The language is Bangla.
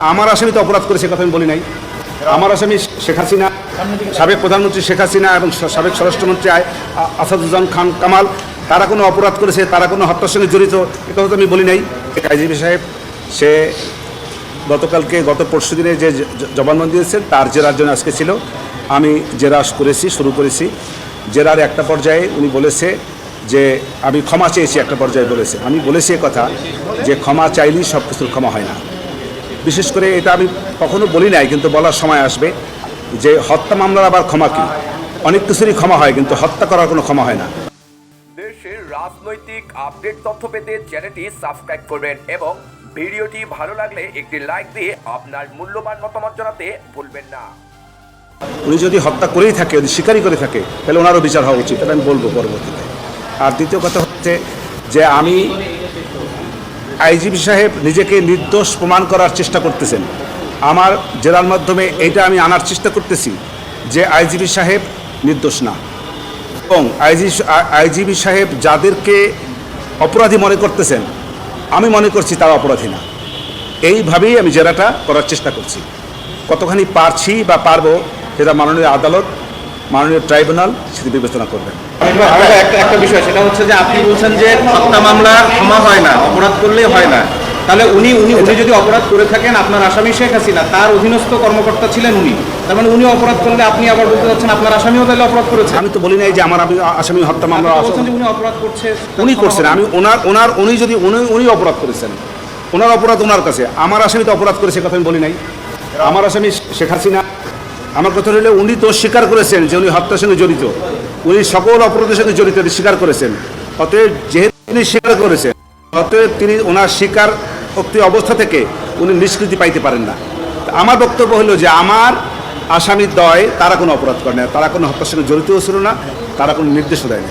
আমার আসামি তো অপরাধ করেছে কথা আমি বলি নাই। আমার আসামি শেখ হাসিনা, সাবেক প্রধানমন্ত্রী শেখ হাসিনা এবং সাবেক স্বরাষ্ট্রমন্ত্রী আ- আ- আসাদুজ্জামান খান কামাল, তারা কোনো অপরাধ করেছে, তারা কোনো হত্যার সঙ্গে জড়িত, এ কথা তো আমি বলি নাই। আইজিপি সাহেব, সে গতকালকে, গত পরশু দিনে যে জবানবন্দি দিয়েছেন, তার জেরার জন্য আজকে ছিল, আমি জেরা করেছি, শুরু করেছি। জেরার একটা পর্যায়ে উনি বলেছে যে, আমি ক্ষমা চেয়েছি একটা পর্যায়ে বলেছে। আমি বলেছি কথা যে, ক্ষমা চাইলেই সব কিছুর ক্ষমা হয় না। বিশেষ করে এটা আমি কখনো বলি নাই কিন্তু বলার সময় আসবে যে হত্যা মামলার আবার ক্ষমা কি? অনেক কিছুরই ক্ষমা হয় কিন্তু হত্যা করার কোনো ক্ষমা হয় না। দেশের রাজনৈতিক আপডেট তথ্য পেতে চ্যানেলটি সাবস্ক্রাইব করবেন এবং ভিডিওটি ভালো লাগলে একটি লাইক দিয়ে আপনার মূল্যবান মতামত জানাতে ভুলবেন না। উনি যদি হত্যা করেই থাকে যদি স্বীকারই করে থাকে তাহলে ওনারও বিচার হওয়া উচিত এটা আমি বলব পরবর্তীতে। আর দ্বিতীয় কথা হচ্ছে যে আমি আইজিপি সাহেব নিজেকে নির্দোষ প্রমাণ করার চেষ্টা করতেছেন। আমার জেলার মাধ্যমে এইটা আমি আনার চেষ্টা করতেছি যে আইজিপি সাহেব নির্দোষ না। এবং আইজি আইজিবি সাহেব যাদেরকে অপরাধী মনে করতেছেন, আমি মনে করছি তারা অপরাধী না। এইভাবেই আমি জেরাটা করার চেষ্টা করছি। কতখানি পারছি বা পারব সেটা মাননীয় আদালত মাননীয় ট্রাইব্যুনাল সেটি বিবেচনা করবেন। একটা একটা বিষয় সেটা হচ্ছে যে আপনি বলছেন যে হত্যা মামলা ক্ষমা হয় না অপরাধ করলেই হয় না। তাহলে উনি উনি উনি যদি অপরাধ করে থাকেন আপনার আসামি শেখ হাসিনা তার অধীনস্থ কর্মকর্তা ছিলেন উনি। তার মানে উনি অপরাধ করলে আপনি আবার বলতে চাচ্ছেন আপনার আসামিও তাহলে অপরাধ করেছে। আমি তো বলি নাই যে আমার আসামি হত্যা মামলা উনি অপরাধ করছে উনি করছেন। আমি ওনার ওনার উনি যদি উনি উনি অপরাধ করেছেন ওনার অপরাধ ওনার কাছে। আমার আসামি তো অপরাধ করেছে কথা আমি বলি নাই। আমার আসামি শেখ হাসিনা আমার কথা হলো, উনি তো স্বীকার করেছেন যে উনি হত্যার সঙ্গে জড়িত। উনি সকল অপরাধের সঙ্গে জড়িত স্বীকার করেছেন। অতএব যেহেতু তিনি স্বীকার করেছেন, অতএব তিনি ওনার স্বীকার উক্তি অবস্থা থেকে উনি নিষ্কৃতি পাইতে পারেন না। আমার বক্তব্য হলো যে, আমার আসামি দয় তারা কোনো অপরাধ করে না, তারা কোনো হত্যার সঙ্গে জড়িতও ছিল না, তারা কোনো নির্দেশও দেয় না